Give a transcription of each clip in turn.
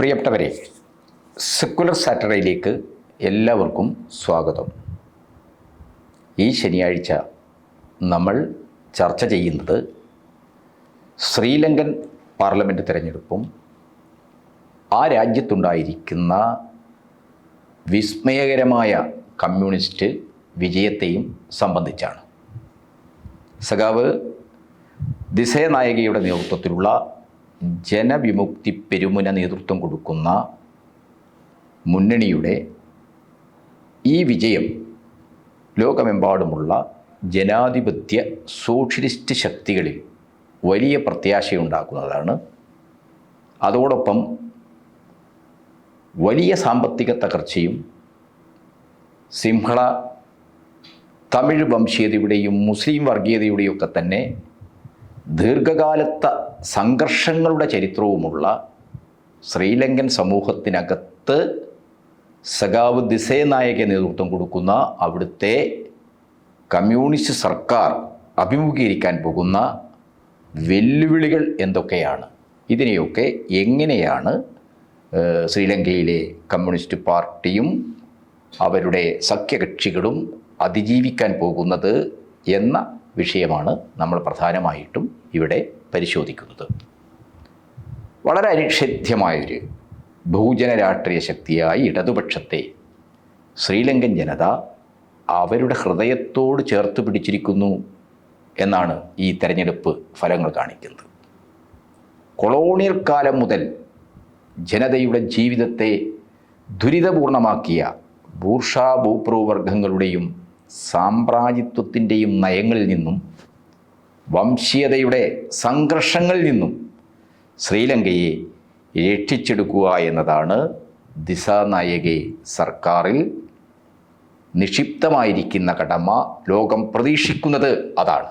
പ്രിയപ്പെട്ടവരെ സെക്കുലർ സാറ്റർഡേയിലേക്ക് എല്ലാവർക്കും സ്വാഗതം. ഈ ശനിയാഴ്ച നമ്മൾ ചർച്ച ചെയ്യുന്നത് ശ്രീലങ്കൻ പാർലമെന്റ് തിരഞ്ഞെടുപ്പും ആ രാജ്യത്തുണ്ടായിരിക്കുന്ന വിസ്മയകരമായ കമ്മ്യൂണിസ്റ്റ് വിജയത്തെയും സംബന്ധിച്ചാണ്. സഖാവ് ദിസയനായികയുടെ നേതൃത്വത്തിലുള്ള ജനവിമുക്തി പെരുമുന നേതൃത്വം കൊടുക്കുന്ന മുന്നണിയുടെ ഈ വിജയം ലോകമെമ്പാടുമുള്ള ജനാധിപത്യ സോഷ്യലിസ്റ്റ് ശക്തികളിൽ വലിയ പ്രത്യാശയുണ്ടാക്കുന്നതാണ്. അതോടൊപ്പം വലിയ സാമ്പത്തിക തകർച്ചയും സിംഹള തമിഴ് വംശീയതയുടെയും മുസ്ലിം വർഗീയതയുടെയും ഒക്കെ തന്നെ ദീർഘകാലത്ത സംഘർഷങ്ങളുടെ ചരിത്രവുമുള്ള ശ്രീലങ്കൻ സമൂഹത്തിനകത്ത് സഖാവ് ദിസേനായക നേതൃത്വം കൊടുക്കുന്ന അവിടുത്തെ കമ്മ്യൂണിസ്റ്റ് സർക്കാർ അഭിമുഖീകരിക്കാൻ പോകുന്ന വെല്ലുവിളികൾ എന്തൊക്കെയാണ്? ഇതിനെയൊക്കെ എങ്ങനെയാണ് ശ്രീലങ്കയിലെ കമ്മ്യൂണിസ്റ്റ് പാർട്ടിയും അവരുടെ സഖ്യകക്ഷികളും അതിജീവിക്കാൻ പോകുന്നത് എന്ന വിഷയമാണ് നമ്മൾ പ്രധാനമായിട്ടും ഇവിടെ പരിശോധിക്കുന്നത്. വളരെ അനിഷേധ്യമായൊരു ബഹുജന രാഷ്ട്രീയ ശക്തിയായി ഇടതുപക്ഷത്തെ ശ്രീലങ്കൻ ജനത അവരുടെ ഹൃദയത്തോട് ചേർത്ത് പിടിച്ചിരിക്കുന്നു എന്നാണ് ഈ തെരഞ്ഞെടുപ്പ് ഫലങ്ങൾ കാണിക്കുന്നത്. കൊളോണിയൽ കാലം മുതൽ ജനതയുടെ ജീവിതത്തെ ദുരിതപൂർണമാക്കിയ ബൂർഷാ ഭൂപ്രവർഗങ്ങളുടെയും സാമ്രാജ്യത്വത്തിന്റെയും നയങ്ങളിൽ നിന്നും വംശീയതയുടെ സംഘർഷങ്ങളിൽ നിന്നും ശ്രീലങ്കയെ രക്ഷിച്ചെടുക്കുക എന്നതാണ് ദിശാനായകെ സർക്കാരിൽ നിക്ഷിപ്തമായിരിക്കുന്ന കടമ ലോകം പ്രതീക്ഷിക്കുന്നത് അതാണ്.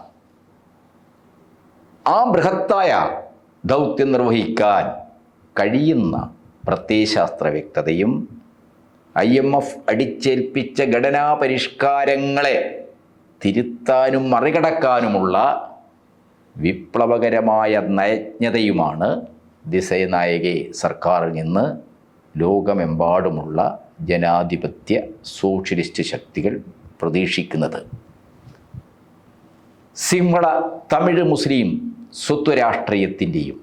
ആ ബൃഹത്തായ ദൗത്യം നിർവഹിക്കാൻ കഴിയുന്ന പ്രത്യയശാസ്ത്ര വ്യക്തതയും ഐ എം എഫ് അടിച്ചേൽപ്പിച്ച ഘടനാ പരിഷ്കാരങ്ങളെ തിരുത്താനും മറികടക്കാനുമുള്ള വിപ്ലവകരമായ നയജ്ഞതയുമാണ് ദിശനായകെ സർക്കാരിൽ നിന്ന് ലോകമെമ്പാടുമുള്ള ജനാധിപത്യ സോഷ്യലിസ്റ്റ് ശക്തികൾ പ്രതീക്ഷിക്കുന്നത്. സിംഹള തമിഴ് മുസ്ലിം സ്വത്വരാഷ്ട്രീയത്തിന്റെയും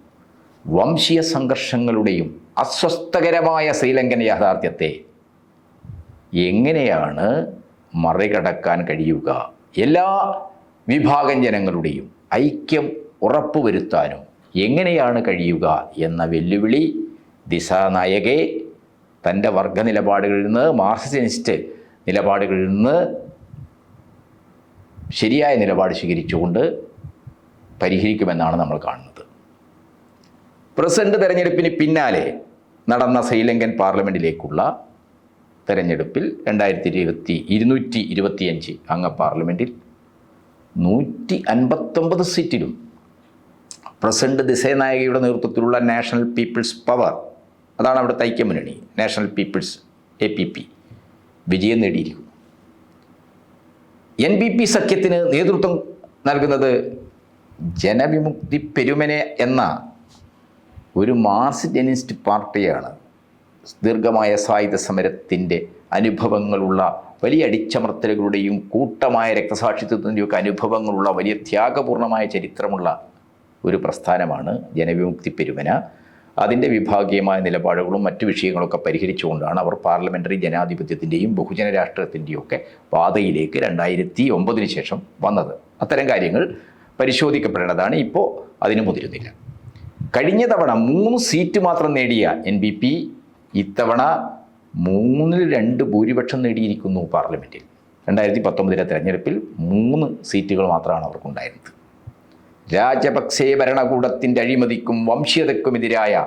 വംശീയ സംഘർഷങ്ങളുടെയും അസ്വസ്ഥകരമായ ശ്രീലങ്കൻ യാഥാർത്ഥ്യത്തെ എങ്ങനെയാണ് മറികടക്കാൻ കഴിയുക? എല്ലാ വിഭാഗം ജനങ്ങളുടെയും ഐക്യം ഉറപ്പുവരുത്താനും എങ്ങനെയാണ് കഴിയുക എന്ന വെല്ലുവിളി ദിശാനായകെ തന്റെ വർഗ നിലപാടുകളിൽ നിന്ന് മാർക്സിസ്റ്റ് നിലപാടുകളിൽ നിന്ന് ശരിയായ നിലപാട് സ്വീകരിച്ചുകൊണ്ട് പരിഹരിക്കുമെന്നാണ് നമ്മൾ കാണുന്നത്. പ്രസിഡന്റ് തെരഞ്ഞെടുപ്പിന് പിന്നാലെ നടന്ന ശ്രീലങ്കൻ പാർലമെന്റിലേക്കുള്ള തെരഞ്ഞെടുപ്പിൽ രണ്ടായിരത്തി ഇരുപത്തി ഇരുന്നൂറ്റി ഇരുപത്തിയഞ്ച് അംഗ പാർലമെന്റിൽ നൂറ്റി അൻപത്തൊമ്പത് സീറ്റിലും പ്രസിഡന്റ് ദിസേനായകയുടെ നേതൃത്വത്തിലുള്ള നാഷണൽ പീപ്പിൾസ് പവർ അതാണ് അവിടുത്തെ ഐക്യമുന്നണി national people's A P P വിജയം നേടിയിരിക്കുന്നു. എൻ ബി പി സഖ്യത്തിന് നേതൃത്വം നൽകുന്നത് ജനവിമുക്തി പെരുമനെ എന്ന ഒരു മാർസിസ്റ്റ് പാർട്ടിയാണ്. ദീർഘമായ സായുധ സമരത്തിന്റെ അനുഭവങ്ങളുള്ള വലിയ അടിച്ചമർത്തലുകളുടെയും കൂട്ടമായ രക്തസാക്ഷിത്വത്തിന്റെയും ഒക്കെ അനുഭവങ്ങളുള്ള വലിയ ത്യാഗപൂർണമായ ചരിത്രമുള്ള ഒരു പ്രസ്ഥാനമാണ് ജനവിമുക്തി പെരുമന. അതിന്റെ വിഭാഗീയമായ നിലപാടുകളും മറ്റു വിഷയങ്ങളൊക്കെ പരിഹരിച്ചുകൊണ്ടാണ് അവർ പാർലമെന്ററി ജനാധിപത്യത്തിന്റെയും ബഹുജന രാഷ്ട്രത്തിന്റെയും ഒക്കെ പാതയിലേക്ക് രണ്ടായിരത്തി ഒമ്പതിന് ശേഷം വന്നത്. അത്തരം കാര്യങ്ങൾ പരിശോധിക്കപ്പെടേണ്ടതാണ്. ഇപ്പോൾ അതിന് മുതിരുന്നില്ല. കഴിഞ്ഞ തവണ മൂന്ന് സീറ്റ് മാത്രം നേടിയ എൻ ബി പി ഇത്തവണ മൂന്നിൽ രണ്ട് ഭൂരിപക്ഷം നേടിയിരിക്കുന്നു പാർലമെന്റിൽ രണ്ടായിരത്തി പത്തൊമ്പതിലെ തെരഞ്ഞെടുപ്പിൽ മൂന്ന് സീറ്റുകൾ മാത്രമാണ് അവർക്കുണ്ടായിരുന്നത്. രാജപക്സെ ഭരണകൂടത്തിന്റെ അഴിമതിക്കും വംശീയതയ്ക്കുമെതിരായ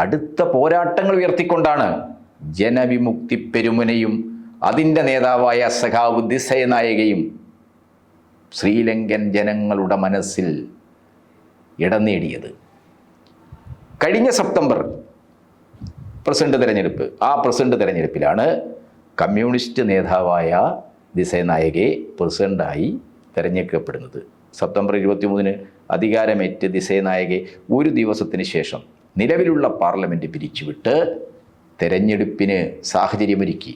കടുത്ത പോരാട്ടങ്ങൾ ഉയർത്തിക്കൊണ്ടാണ് ജനവിമുക്തി പെരുമുനയും അതിന്റെ നേതാവായ സഖാവ് ദിസയനായകയും ശ്രീലങ്കൻ ജനങ്ങളുടെ മനസ്സിൽ ഇടം നേടിയത്. കഴിഞ്ഞ സെപ്റ്റംബർ പ്രസിഡന്റ് തെരഞ്ഞെടുപ്പ്. ആ പ്രസിഡന്റ് തെരഞ്ഞെടുപ്പിലാണ് കമ്മ്യൂണിസ്റ്റ് നേതാവായ ദിസേനായകെ പ്രസിഡന്റായി തിരഞ്ഞെടുക്കപ്പെടുന്നത്. സെപ്റ്റംബർ ഇരുപത്തിമൂന്നിന് അധികാരമേറ്റ് ദിസേനായകെ ഒരു ദിവസത്തിന് ശേഷം നിലവിലുള്ള പാർലമെന്റ് പിരിച്ചുവിട്ട് തെരഞ്ഞെടുപ്പിന് സാഹചര്യമൊരുക്കി.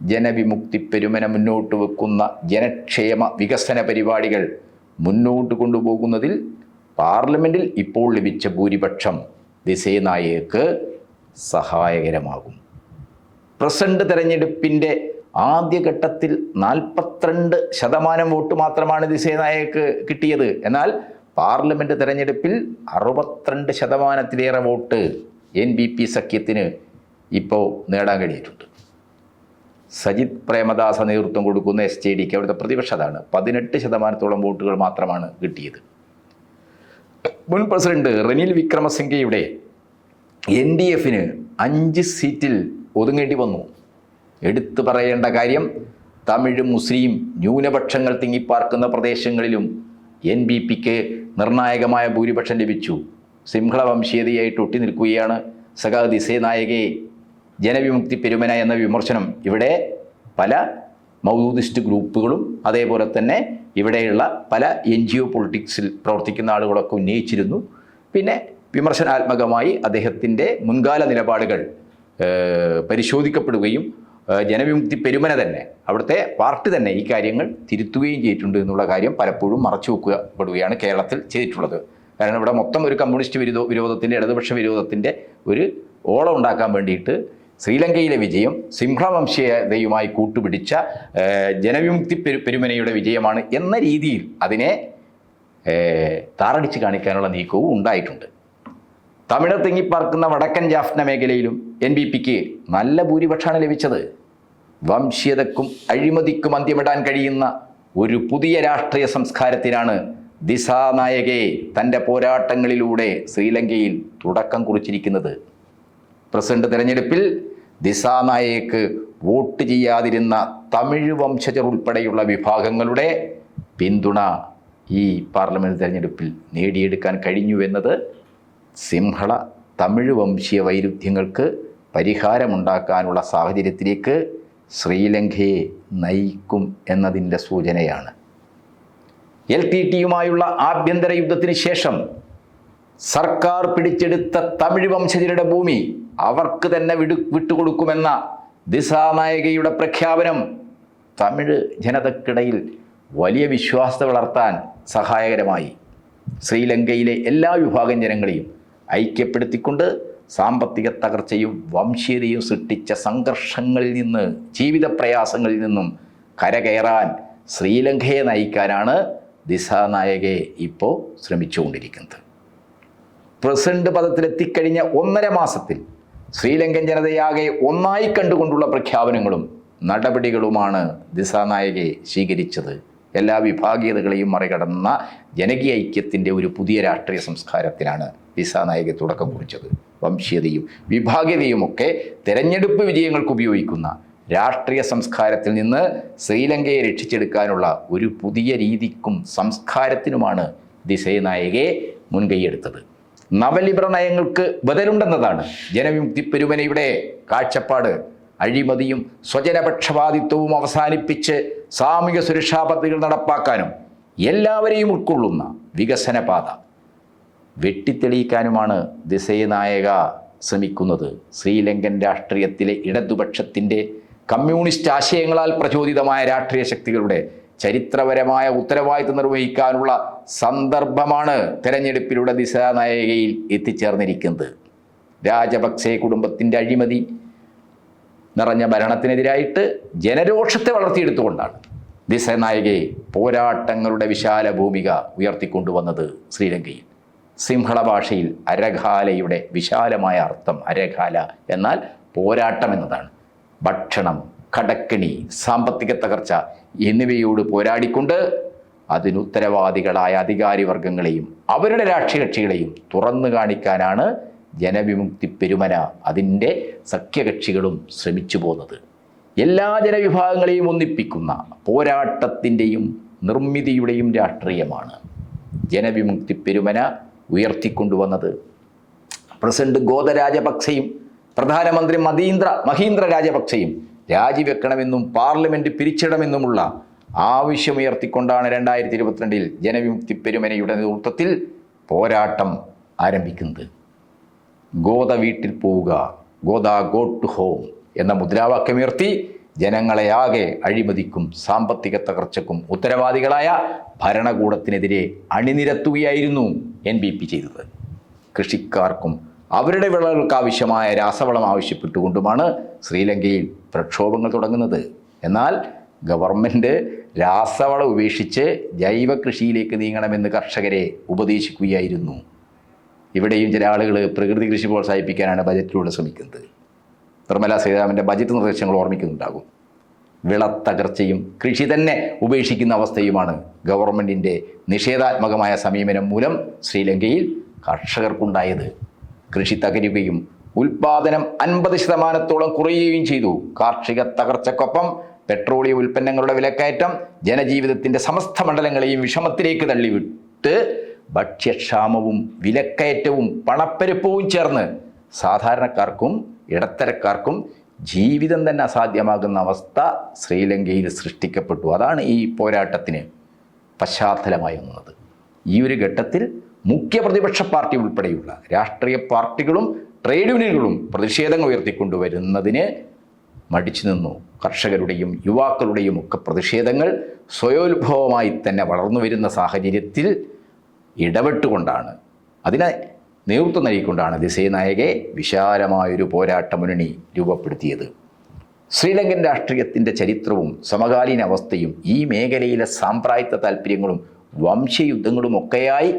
ജനവിമുക്തി പെരുമന മുന്നോട്ട് വെക്കുന്ന ജനക്ഷേമ വികസന പരിപാടികൾ മുന്നോട്ട് കൊണ്ടുപോകുന്നതിൽ പാർലമെന്റിൽ ഇപ്പോൾ ലഭിച്ച ഭൂരിപക്ഷം ദിസേനായക്ക് സഹായകരമാകും. പ്രസിഡന്റ് തെരഞ്ഞെടുപ്പിന്റെ ആദ്യഘട്ടത്തിൽ നാൽപ്പത്തിരണ്ട് ശതമാനം വോട്ട് മാത്രമാണ് ദിസേനായക്ക് കിട്ടിയത്. എന്നാൽ പാർലമെന്റ് തെരഞ്ഞെടുപ്പിൽ അറുപത്തിരണ്ട് ശതമാനത്തിലേറെ വോട്ട് എൻ ബി പി സഖ്യത്തിന് ഇപ്പോൾ നേടാൻ കഴിഞ്ഞിട്ടുണ്ട് സജിത് പ്രേമദാസ നേതൃത്വം കൊടുക്കുന്ന എസ് ജെ ഡിക്ക് അവിടുത്തെ പ്രതിപക്ഷ അതാണ്. പതിനെട്ട് ശതമാനത്തോളം വോട്ടുകൾ മാത്രമാണ് കിട്ടിയത്. മുൻ പ്രസിഡന്റ് റെനിൽ വിക്രമസിംഗയുടെ എൻ ഡി എഫിന് അഞ്ച് സീറ്റിൽ ഒതുങ്ങേണ്ടി വന്നു. എടുത്തു പറയേണ്ട കാര്യം തമിഴ് മുസ്ലിം ന്യൂനപക്ഷങ്ങൾ തിങ്ങിപ്പാർക്കുന്ന പ്രദേശങ്ങളിലും എൻ ബി പിക്ക് നിർണായകമായ ഭൂരിപക്ഷം ലഭിച്ചു. സിംഹള വംശീയതയായിട്ട് ഒട്ടി നിൽക്കുകയാണ് സഖാ ജനവിമുക്തി പെരുമന എന്ന വിമർശനം ഇവിടെ പല മൗദൂദിസ്റ്റ് ഗ്രൂപ്പുകളും അതേപോലെ തന്നെ ഇവിടെയുള്ള പല എൻ ജി ഒ പൊളിറ്റിക്സിൽ പ്രവർത്തിക്കുന്ന ആളുകളൊക്കെ ഉന്നയിച്ചിരുന്നു. പിന്നെ വിമർശനാത്മകമായി അദ്ദേഹത്തിന്റെ മുൻകാല നിലപാടുകൾ പരിശോധിക്കപ്പെടുകയും ജനവിമുക്തി പെരുമന തന്നെ അവിടുത്തെ പാർട്ടി തന്നെ ഈ കാര്യങ്ങൾ തിരുത്തുകയും ചെയ്തിട്ടുണ്ട് എന്നുള്ള കാര്യം പലപ്പോഴും മറച്ചു വെക്കപ്പെടുകയാണ് കേരളത്തിൽ ചെയ്തിട്ടുള്ളത്. കാരണം ഇവിടെ മൊത്തം ഒരു കമ്മ്യൂണിസ്റ്റ് വിരുദ്ധ വിരോധത്തിന്റെ ഇടതുപക്ഷ വിരോധത്തിന്റെ ഒരു ഓളം ഉണ്ടാക്കാൻ വേണ്ടിയിട്ട് ശ്രീലങ്കയിലെ വിജയം സിംഹവംശീയതയുമായി കൂട്ടുപിടിച്ച ജനവിമുക്തി പെരു പെരുമനയുടെ വിജയമാണ് എന്ന രീതിയിൽ അതിനെ താറടിച്ച് കാണിക്കാനുള്ള നീക്കവും ഉണ്ടായിട്ടുണ്ട്. തമിഴർ തിങ്ങിപ്പാർക്കുന്ന വടക്കൻ ജാഫ്ന മേഖലയിലും എൻ ബി പിക്ക് നല്ല ഭൂരിപക്ഷമാണ് ലഭിച്ചത്. വംശീയതക്കും അഴിമതിക്കും അന്ത്യമിടാൻ കഴിയുന്ന ഒരു പുതിയ രാഷ്ട്രീയ സംസ്കാരത്തിനാണ് ദിസാനായകെ തന്റെ പോരാട്ടങ്ങളിലൂടെ ശ്രീലങ്കയിൽ തുടക്കം കുറിച്ചിരിക്കുന്നത്. പ്രസിഡന്റ് തെരഞ്ഞെടുപ്പിൽ ദിശാനായകക്ക് വോട്ട് ചെയ്യാതിരുന്ന തമിഴ് വംശജർ ഉൾപ്പെടെയുള്ള വിഭാഗങ്ങളുടെ പിന്തുണ ഈ പാർലമെന്റ് തെരഞ്ഞെടുപ്പിൽ നേടിയെടുക്കാൻ കഴിഞ്ഞുവെന്നത് സിംഹള തമിഴ് വംശീയ വൈരുദ്ധ്യങ്ങൾക്ക് പരിഹാരമുണ്ടാക്കാനുള്ള സാഹചര്യത്തിലേക്ക് ശ്രീലങ്കയെ നയിക്കും എന്നതിന്റെ സൂചനയാണ്. എൽ ടി ടിയുമായുള്ള ആഭ്യന്തര യുദ്ധത്തിന് ശേഷം സർക്കാർ പിടിച്ചെടുത്ത തമിഴ് വംശജരുടെ ഭൂമി അവർക്ക് തന്നെ വിടു വിട്ടുകൊടുക്കുമെന്ന ദിശാനായികയുടെ പ്രഖ്യാപനം തമിഴ് ജനതക്കിടയിൽ വലിയ വിശ്വാസത വളർത്താൻ സഹായകരമായി. ശ്രീലങ്കയിലെ എല്ലാ വിഭാഗം ജനങ്ങളെയും ഐക്യപ്പെടുത്തിക്കൊണ്ട് സാമ്പത്തിക തകർച്ചയും വംശീയതയും സൃഷ്ടിച്ച സംഘർഷങ്ങളിൽ നിന്ന് ജീവിത പ്രയാസങ്ങളിൽ നിന്നും കരകയറാൻ ശ്രീലങ്കയെ നയിക്കാനാണ് ദിസാനായകെ ഇപ്പോൾ ശ്രമിച്ചുകൊണ്ടിരിക്കുന്നത്. പ്രസിഡന്റ് പദത്തിലെത്തിക്കഴിഞ്ഞ ഒന്നര മാസത്തിൽ ശ്രീലങ്കൻ ജനതയാകെ ഒന്നായി കണ്ടുകൊണ്ടുള്ള പ്രഖ്യാപനങ്ങളും നടപടികളുമാണ് ദിസാനായകെ സ്വീകരിച്ചത്. എല്ലാ വിഭാഗീയതകളെയും മറികടന്ന ജനകീയ ഐക്യത്തിന്റെ ഒരു പുതിയ രാഷ്ട്രീയ സംസ്കാരത്തിനാണ് ദിസാനായകെ തുടക്കം കുറിച്ചത്. വംശീയതയും വിഭാഗീയതയുമൊക്കെ തെരഞ്ഞെടുപ്പ് വിജയങ്ങൾക്ക് ഉപയോഗിക്കുന്ന രാഷ്ട്രീയ സംസ്കാരത്തിൽ നിന്ന് ശ്രീലങ്കയെ രക്ഷിച്ചെടുക്കാനുള്ള ഒരു പുതിയ രീതിക്കും സംസ്കാരത്തിനുമാണ് ദിസേനായകെ മുൻകൈയെടുത്തത്. നവലിബ്ര നയങ്ങൾക്ക് ബദലുണ്ടെന്നതാണ് ജനവിമുക്തി പെരുമനയുടെ കാഴ്ചപ്പാട്. അഴിമതിയും സ്വജനപക്ഷപാതിത്വവും അവസാനിപ്പിച്ച് സാമൂഹിക സുരക്ഷാ പദ്ധതികൾ നടപ്പാക്കാനും എല്ലാവരെയും ഉൾക്കൊള്ളുന്ന വികസന പാത വെട്ടിത്തെളിയിക്കാനുമാണ് ദിസേനായക ശ്രമിക്കുന്നത്. ശ്രീലങ്കൻ രാഷ്ട്രീയത്തിലെ ഇടതുപക്ഷത്തിന്റെ കമ്മ്യൂണിസ്റ്റ് ആശയങ്ങളാൽ പ്രചോദിതമായ രാഷ്ട്രീയ ശക്തികളുടെ ചരിത്രപരമായ ഉത്തരവാദിത്വം നിർവഹിക്കാനുള്ള സന്ദർഭമാണ് തെരഞ്ഞെടുപ്പിലൂടെ ദിശാനായികയിൽ എത്തിച്ചേർന്നിരിക്കുന്നത്. രാജപക്സെ കുടുംബത്തിന്റെ അഴിമതി നിറഞ്ഞ ഭരണത്തിനെതിരായിട്ട് ജനരോഷത്തെ വളർത്തിയെടുത്തുകൊണ്ടാണ് ദിസനായകയെ പോരാട്ടങ്ങളുടെ വിശാല ഭൂമിക ഉയർത്തിക്കൊണ്ടുവന്നത് ശ്രീലങ്കയിൽ. സിംഹള ഭാഷയിൽ അരഘാലയുടെ വിശാലമായ അർത്ഥം അരഘാല എന്നാൽ പോരാട്ടം എന്നതാണ്. ഭക്ഷണം കടക്കിണി സാമ്പത്തിക തകർച്ച എന്നിവയോട് പോരാടിക്കൊണ്ട് അതിനുത്തരവാദികളായ അധികാരി വർഗങ്ങളെയും അവരുടെ രാഷ്ട്രീയ കക്ഷികളെയും തുറന്നു കാണിക്കാനാണ് ജനവിമുക്തി പെരുമന അതിന്റെ സഖ്യകക്ഷികളും ശ്രമിച്ചു പോന്നത്. എല്ലാ ജനവിഭാഗങ്ങളെയും ഒന്നിപ്പിക്കുന്ന പോരാട്ടത്തിന്റെയും നിർമ്മിതിയുടെയും രാഷ്ട്രീയമാണ് ജനവിമുക്തി പെരുമന ഉയർത്തിക്കൊണ്ടുവന്നത്. പ്രസിഡന്റ് ഗോതരാജപക്സെയും പ്രധാനമന്ത്രി മതീന്ദ്ര മഹീന്ദ്ര രാജപക്സെയും രാജിവെക്കണമെന്നും പാർലമെന്റ് പിരിച്ചിടണമെന്നുമുള്ള ആവശ്യമുയർത്തിക്കൊണ്ടാണ് രണ്ടായിരത്തി ഇരുപത്തിരണ്ടിൽ ജനവിമുക്തി പെരുമനയുടെ നേതൃത്വത്തിൽ പോരാട്ടം ആരംഭിക്കുന്നത്. ഗോദ വീട്ടിൽ പോവുക ഗോദ ഗോ ടു ഹോം എന്ന മുദ്രാവാക്യമുയർത്തി ജനങ്ങളെ ആകെ അഴിമതിക്കും സാമ്പത്തിക തകർച്ചക്കും ഉത്തരവാദികളായ ഭരണകൂടത്തിനെതിരെ അണിനിരത്തുകയായിരുന്നു എൻ ബി പി ചെയ്തത്. കൃഷിക്കാർക്കും അവരുടെ വിളകൾക്ക് ആവശ്യമായ രാസവളം ആവശ്യപ്പെട്ടുകൊണ്ടുമാണ് ശ്രീലങ്കയിൽ പ്രക്ഷോഭങ്ങൾ തുടങ്ങുന്നത്. എന്നാൽ ഗവൺമെന്റ് രാസവളം ഉപേക്ഷിച്ച് ജൈവ കൃഷിയിലേക്ക് നീങ്ങണമെന്ന് കർഷകരെ ഉപദേശിക്കുകയായിരുന്നു. ഇവിടെയും ചില ആളുകൾ പ്രകൃതി കൃഷി പ്രോത്സാഹിപ്പിക്കാനാണ് ബജറ്റിലൂടെ ശ്രമിക്കുന്നത്. നിർമ്മല സീതാരാമന്റെ ബജറ്റ് നിർദ്ദേശങ്ങൾ ഓർമ്മിക്കുന്നുണ്ടാകും. വിളത്തകർച്ചയും കൃഷി തന്നെ ഉപേക്ഷിക്കുന്ന അവസ്ഥയുമാണ് ഗവൺമെന്റിന്റെ നിഷേധാത്മകമായ സമീപനം മൂലം ശ്രീലങ്കയിൽ കർഷകർക്കുണ്ടായത്. കൃഷി തകരുകയും ഉൽപാദനം അൻപത് ശതമാനത്തോളം കുറയുകയും ചെയ്തു. കാർഷിക തകർച്ചക്കൊപ്പം പെട്രോളിയം ഉൽപ്പന്നങ്ങളുടെ വിലക്കയറ്റം ജനജീവിതത്തിന്റെ സമസ്ത മണ്ഡലങ്ങളെയും വിഷമത്തിലേക്ക് തള്ളിവിട്ട് ഭക്ഷ്യക്ഷാമവും വിലക്കയറ്റവും പണപ്പെരുപ്പവും ചേർന്ന് സാധാരണക്കാർക്കും ഇടത്തരക്കാർക്കും ജീവിതം തന്നെ അസാധ്യമാകുന്ന അവസ്ഥ ശ്രീലങ്കയിൽ സൃഷ്ടിക്കപ്പെട്ടു. അതാണ് ഈ പോരാട്ടത്തിന് പശ്ചാത്തലമായി വന്നത് ഈ ഒരു ഘട്ടത്തിൽ മുഖ്യ പ്രതിപക്ഷ പാർട്ടി ഉൾപ്പെടെയുള്ള രാഷ്ട്രീയ പാർട്ടികളും ട്രേഡ് യൂണിയനുകളും പ്രതിഷേധങ്ങൾ ഉയർത്തിക്കൊണ്ടുവരുന്നതിന് മടിച്ചു നിന്നു. കർഷകരുടെയും യുവാക്കളുടെയും ഒക്കെ പ്രതിഷേധങ്ങൾ സ്വയോത്ഭവമായി തന്നെ വളർന്നു വരുന്ന സാഹചര്യത്തിൽ ഇടപെട്ടുകൊണ്ടാണ്. അതിനെ നേതൃത്വം നൽകിക്കൊണ്ടാണ് ദിസേനായകെ വിശാലമായൊരു പോരാട്ട മുന്നണി രൂപപ്പെടുത്തിയത്. ശ്രീലങ്കൻ രാഷ്ട്രീയത്തിന്റെ ചരിത്രവും സമകാലീന അവസ്ഥയും ഈ മേഖലയിലെ സാമ്പ്രായത്വ താല്പര്യങ്ങളും വംശയുദ്ധങ്ങളും ഒക്കെയായി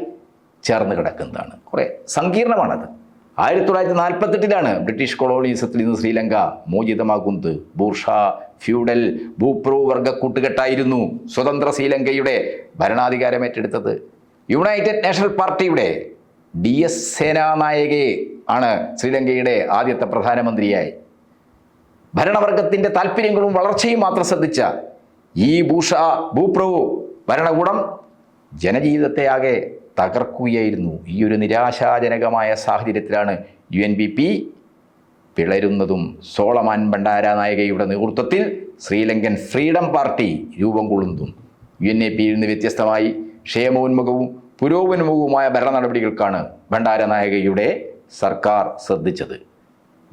ചേർന്ന് കിടക്കുന്നതാണ്. കുറേ സങ്കീർണമാണത്. ആയിരത്തി തൊള്ളായിരത്തി നാൽപ്പത്തെട്ടിലാണ് ബ്രിട്ടീഷ് കൊളോണിയസത്തിൽ നിന്ന് ശ്രീലങ്ക മോചിതമാകുന്നത്. ബൂർഷ ഫ്യൂഡൽ ഭൂപ്രോ വർഗ കൂട്ടുകെട്ടായിരുന്നു സ്വതന്ത്ര ശ്രീലങ്കയുടെ ഭരണാധികാരം ഏറ്റെടുത്തത് യുണൈറ്റഡ് നാഷണൽ പാർട്ടിയുടെ ഡി എസ് സേനാനായകയെ ആണ് ശ്രീലങ്കയുടെ ആദ്യത്തെ പ്രധാനമന്ത്രിയായി. ഭരണവർഗത്തിന്റെ താല്പര്യങ്ങളും വളർച്ചയും മാത്രം ശ്രദ്ധിച്ച ഈ ഭൂഷ ഭൂപ്രഭു ഭരണകൂടം ജനജീവിതത്തെ ആകെ തകർക്കുകയായിരുന്നു. ഈ ഒരു നിരാശാജനകമായ സാഹചര്യത്തിലാണ് യു എൻ ബി പി പിളരുന്നതും. സോളമാൻ ഭണ്ഡാര നായകയുടെ നേതൃത്വത്തിൽ ശ്രീലങ്കൻ ഫ്രീഡം പാർട്ടി രൂപം കൊള്ളുന്നതും. യു എൻ എ പിയിൽ നിന്ന് വ്യത്യസ്തമായി ക്ഷേമോന്മുഖവും പുരോഗമനമുഖവുമായ ഭരണ നടപടികൾക്കാണ് ഭണ്ഡാര നായകയുടെ സർക്കാർ ശ്രദ്ധിച്ചത്.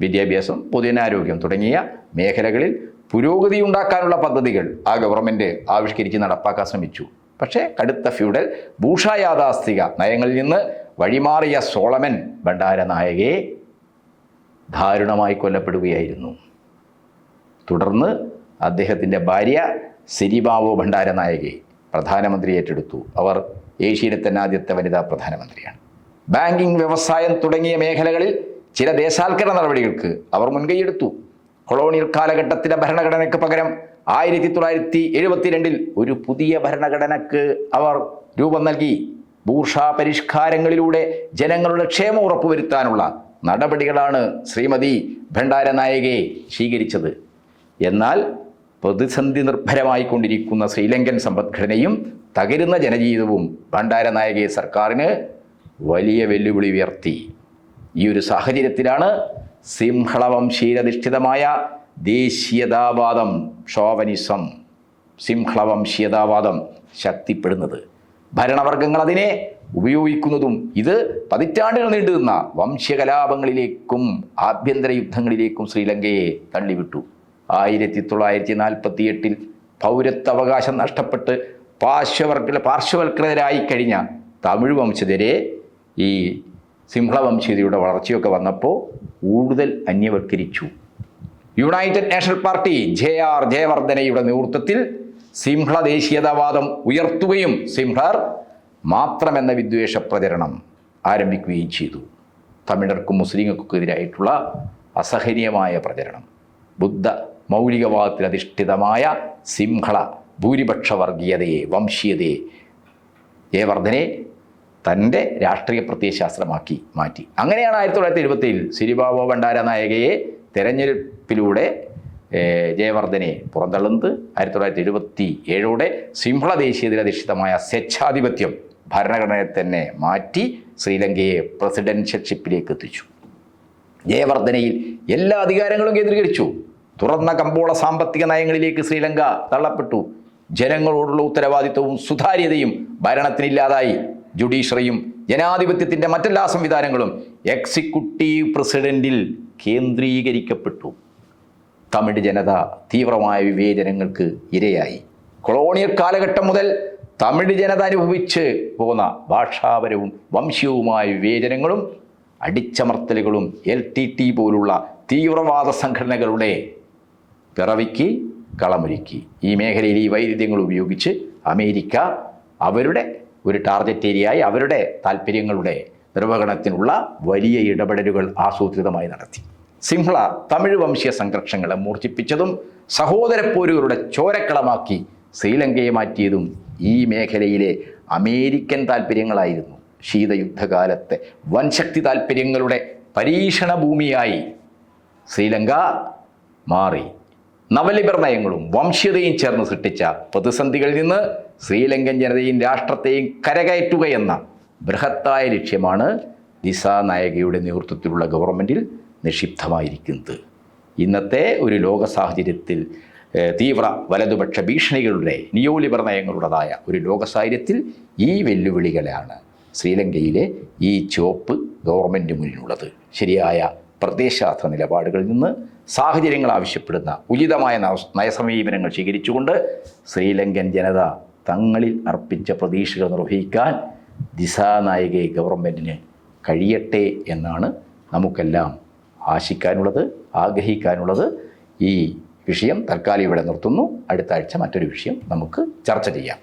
വിദ്യാഭ്യാസം പൊതുജനാരോഗ്യം തുടങ്ങിയ മേഖലകളിൽ പുരോഗതി ഉണ്ടാക്കാനുള്ള പദ്ധതികൾ ആ ഗവൺമെന്റ് ആവിഷ്കരിച്ച് നടപ്പാക്കാൻ ശ്രമിച്ചു. പക്ഷേ കടുത്ത ഫ്യൂഡൽ ഭൂഷായാഥാസ്ഥിക നയങ്ങളിൽ നിന്ന് വഴിമാറിയ സോളമൻ ഭണ്ഡാര നായകയെ ദാരുണമായി കൊല്ലപ്പെടുകയായിരുന്നു. തുടർന്ന് അദ്ദേഹത്തിന്റെ ഭാര്യ സിരിബാവോ ഭണ്ഡാര നായകെ പ്രധാനമന്ത്രി ഏറ്റെടുത്തു. അവർ ഏഷ്യയിലെ തന്നെ ആദ്യത്തെ വനിതാ പ്രധാനമന്ത്രിയാണ്. ബാങ്കിംഗ് വ്യവസായം തുടങ്ങിയ മേഖലകളിൽ ചില ദേശാൽക്കരണ നടപടികൾക്ക് അവർ മുൻകൈയെടുത്തു. കൊളോണിയൽ കാലഘട്ടത്തിലെ ഭരണഘടനയ്ക്ക് പകരം ആയിരത്തി തൊള്ളായിരത്തി എഴുപത്തിരണ്ടിൽ ഒരു പുതിയ ഭരണഘടനയ്ക്ക് അവർ രൂപം നൽകി. ഭൂഷാ പരിഷ്കാരങ്ങളിലൂടെ ജനങ്ങളുടെ ക്ഷേമം ഉറപ്പുവരുത്താനുള്ള നടപടികളാണ് ശ്രീമതി ഭണ്ഡാര നായകയെ സ്വീകരിച്ചത്. എന്നാൽ പ്രതിസന്ധി നിർഭരമായിക്കൊണ്ടിരിക്കുന്ന ശ്രീലങ്കൻ സമ്പദ്ഘടനയും തകരുന്ന ജനജീവിതവും ഭണ്ഡാര നായകയെ സർക്കാരിന് വലിയ വെല്ലുവിളി ഉയർത്തി. ഈ ഒരു സാഹചര്യത്തിലാണ് സിംഹളവംശീലധിഷ്ഠിതമായ ദേശീയതാവാദം ഷോവനിസം സിംഹളവംശീയതാവാദം ശക്തിപ്പെടുന്നത്. ഭരണവർഗങ്ങൾ അതിനെ ഉപയോഗിക്കുന്നതും ഇത് പതിറ്റാണ്ടുകൾ നീണ്ടുനിന്ന വംശകലാപങ്ങളിലേക്കും ആഭ്യന്തര യുദ്ധങ്ങളിലേക്കും ശ്രീലങ്കയെ തള്ളിവിട്ടു. ആയിരത്തി തൊള്ളായിരത്തി നാൽപ്പത്തി എട്ടിൽ പൗരത്വാവകാശം നഷ്ടപ്പെട്ട് പാർശ്വവർഗ പാർശ്വവൽകൃതരായി കഴിഞ്ഞ തമിഴ് വംശജരെ ഈ സിംഹളവംശീയതയുടെ വളർച്ചയൊക്കെ വന്നപ്പോൾ കൂടുതൽ അന്യവൽക്കരിച്ചു. United National Party J R ജയവർദ്ധനയുടെ നേതൃത്വത്തിൽ സിംഹള ദേശീയതാവാദം ഉയർത്തുകയും സിംഹളർ മാത്രമെന്ന വിദ്വേഷ പ്രചരണം ആരംഭിക്കുകയും ചെയ്തു. തമിഴർക്കും മുസ്ലിങ്ങൾക്കും എതിരായിട്ടുള്ള അസഹനീയമായ പ്രചരണം. ബുദ്ധ മൗലികവാദത്തിൽ അധിഷ്ഠിതമായ സിംഹള ഭൂരിപക്ഷ വർഗീയതയെ വംശീയതയെ ജയവർദ്ധനെ തന്റെ രാഷ്ട്രീയ പ്രത്യയശാസ്ത്രമാക്കി മാറ്റി. അങ്ങനെയാണ് ആയിരത്തി തൊള്ളായിരത്തി എഴുപത്തിയിൽ സിരിബാബോ ഭണ്ഡാര നായകയെ തെരഞ്ഞെടുപ്പിലൂടെ ജയവർദ്ധനെ പുറന്തള്ളുന്നത്. ആയിരത്തി തൊള്ളായിരത്തി എഴുപത്തി ഏഴോടെ സിംഹള ദേശീയതയിലധിഷ്ഠിതമായ സ്വേച്ഛാധിപത്യം ഭരണഘടനയെ തന്നെ മാറ്റി ശ്രീലങ്കയെ പ്രസിഡൻഷ്യൽഷിപ്പിലേക്ക് എത്തിച്ചു. ജയവർദ്ധനയിൽ എല്ലാ അധികാരങ്ങളും കേന്ദ്രീകരിച്ചു. തുറന്ന കമ്പോള സാമ്പത്തിക നയങ്ങളിലേക്ക് ശ്രീലങ്ക തള്ളപ്പെട്ടു. ജനങ്ങളോടുള്ള ഉത്തരവാദിത്വവും സുതാര്യതയും ഭരണത്തിനില്ലാതായി. ജുഡീഷ്യറിയും ജനാധിപത്യത്തിന്റെ മറ്റെല്ലാ സംവിധാനങ്ങളും എക്സിക്യൂട്ടീവ് പ്രസിഡന്റിൽ കേന്ദ്രീകരിക്കപ്പെട്ടു. തമിഴ് ജനത തീവ്രമായ വിവേചനങ്ങൾക്ക് ഇരയായി. കൊളോണിയൽ കാലഘട്ടം മുതൽ തമിഴ് ജനത അനുഭവിച്ച് പോന്ന ഭാഷാപരവും വംശീയവുമായ വിവേചനങ്ങളും അടിച്ചമർത്തലുകളും എൽ ടി ടി പോലുള്ള തീവ്രവാദ സംഘടനകളുടെ പിറവിക്ക് കളമൊരുക്കി. ഈ മേഖലയിൽ ഈ വൈരുദ്ധ്യങ്ങൾ ഉപയോഗിച്ച് അമേരിക്ക അവരുടെ ഒരു ടാർഗറ്റ് ഏരിയയായി അവരുടെ താല്പര്യങ്ങളുടെ നിർവഹണത്തിനുള്ള വലിയ ഇടപെടലുകൾ ആസൂത്രിതമായി നടത്തി. സിംഹള തമിഴ് വംശീയ സംഘർഷങ്ങളെ മൂർച്ഛിപ്പിച്ചതും സഹോദരപ്പോരുകളുടെ ചോരക്കളമാക്കി ശ്രീലങ്കയെ മാറ്റിയതും ഈ മേഖലയിലെ അമേരിക്കൻ താല്പര്യങ്ങളായിരുന്നു. ശീതയുദ്ധകാലത്തെ വൻശക്തി താല്പര്യങ്ങളുടെ പരീക്ഷണ ഭൂമിയായി ശ്രീലങ്ക മാറി. നവലിബർ നയങ്ങളും വംശീയതയും ചേർന്ന് സൃഷ്ടിച്ച പ്രതിസന്ധികളിൽ നിന്ന് ശ്രീലങ്കൻ ജനതയും രാഷ്ട്രത്തെയും കരകയറ്റുകയെന്ന ബൃഹത്തായ ലക്ഷ്യമാണ് ദിസ നായകയുടെ നേതൃത്വത്തിലുള്ള ഗവൺമെന്റിൽ നിക്ഷിപ്തമായിരിക്കുന്നത്. ഇന്നത്തെ ഒരു ലോക സാഹചര്യത്തിൽ തീവ്ര വലതുപക്ഷ ഭീഷണികളുടെ നിയോലിബർ നയങ്ങളുടേതായ ഒരു ലോക സാഹചര്യത്തിൽ ഈ വെല്ലുവിളികളാണ് ശ്രീലങ്കയിലെ ഈ ചുവപ്പ് ഗവൺമെന്റ് മുന്നിലുള്ളത്. ശരിയായ പ്രദേശാത്ര നിലപാടുകളിൽ നിന്ന് സാഹചര്യങ്ങൾ ആവശ്യപ്പെടുന്ന ഉചിതമായ നയസമീപനങ്ങൾ സ്വീകരിച്ചുകൊണ്ട് ശ്രീലങ്കൻ ജനത തങ്ങളിൽ അർപ്പിച്ച പ്രതീക്ഷകൾ നിർവഹിക്കാൻ ദിശാനായകയെ ഗവൺമെന്റിന് കഴിയട്ടെ എന്നാണ് നമുക്കെല്ലാം ആശിക്കാനുള്ളത് ആഗ്രഹിക്കാനുള്ളത്. ഈ വിഷയം തൽക്കാലം ഇവിടെ നിർത്തുന്നു. അടുത്ത ആഴ്ച മറ്റൊരു വിഷയം നമുക്ക് ചർച്ച ചെയ്യാം.